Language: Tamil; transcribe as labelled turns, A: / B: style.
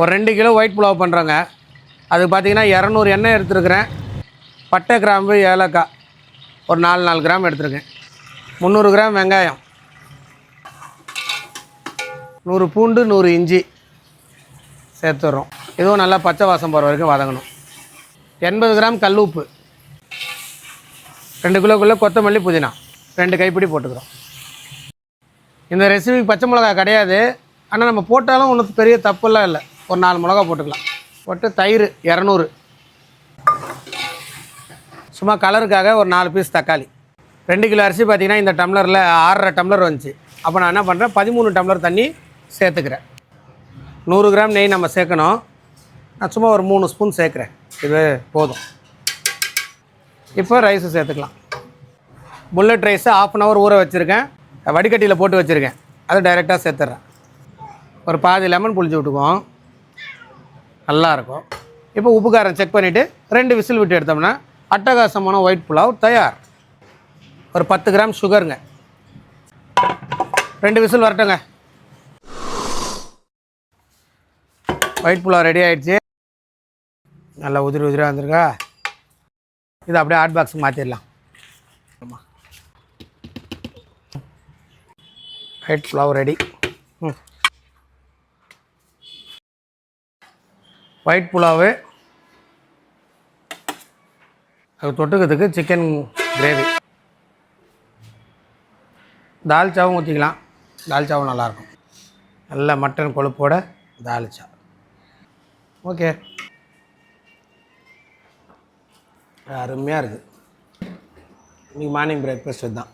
A: ஒரு ரெண்டு கிலோ ஒயிட் புலாவ் பண்ணுறோங்க அது பார்த்தீங்கன்னா இரநூறு எண்ணெய் எடுத்துருக்குறேன். பட்டை கிராம்பு ஏலக்காய். ஒரு நாலு நாலு கிராம் எடுத்துருக்கேன். முந்நூறு கிராம் வெங்காயம். நூறு பூண்டு நூறு இஞ்சி சேர்த்துட்றோம் இதுவும் நல்லா பச்சை வாசம் போகிற வரைக்கும் வதங்கணும். எண்பது கிராம் கல் உப்பு. ரெண்டு கிலோக்குள்ளே கொத்தமல்லி புதினா. ரெண்டு கைப்பிடி போட்டுக்கிறோம். இந்த ரெசிபிக்கு பச்சை மிளகா கிடையாது. ஆனால் நம்ம போட்டாலும் ஒன்றும் பெரிய தப்புலாம் இல்லை. ஒரு நாலு மிளகா போட்டுக்கலாம். போட்டு தயிர் இரநூறு. சும்மா கலருக்காக ஒரு நாலு பீஸ் தக்காளி. ரெண்டு கிலோ அரிசி பார்த்திங்கன்னா இந்த டம்ளரில் ஆறரை டம்ளர் வந்துச்சு. அப்போ நான் என்ன பண்ணுறேன் பதிமூணு டம்ளர் தண்ணி சேர்த்துக்கிறேன். நூறு கிராம் நெய் நம்ம சேர்க்கணும். நான் சும்மா ஒரு மூணு ஸ்பூன் சேர்க்குறேன். இது போதும். இப்போ ரைஸு சேர்த்துக்கலாம். Bullet rice half an hour ஊற வச்சுருக்கேன். வடிகட்டியில் போட்டு வச்சுருக்கேன். அதை டைரெக்டாக சேர்த்துட்றேன் ஒரு பாதி லெமன் புளிஞ்சு விட்டுக்குவோம். நல்லாயிருக்கும். இப்போ உப்பு காரம் செக் பண்ணிவிட்டு ரெண்டு விசில் விட்டு எடுத்தோம்னா அட்டகாசமான ஒயிட் புலாவ் தயார். ஒரு பத்து கிராம் சுகருங்க ரெண்டு விசில் வரட்டுங்க. ஒயிட் புலாவ் ரெடி ஆகிடுச்சி நல்லா உதிரி உதிரியாக வந்திருக்கா? இது அப்படியே ஹாட் பாக்ஸுக்கு மாற்றிடலாம் ஆமாம் ஒயிட் புலாவ் ரெடி ம். ஒயிட் புலாவு அது தொட்டுக்கிறதுக்கு சிக்கன் கிரேவி தால்ச்சாவும் ஊற்றிக்கலாம் தால்ச்சாவும் நல்லாயிருக்கும். நல்ல மட்டன் கொழுப்போட தால்ச்சா ஓகே அருமையாக இருக்குது இன்றைக்கி மார்னிங் பிரேக்ஃபாஸ்ட் தான்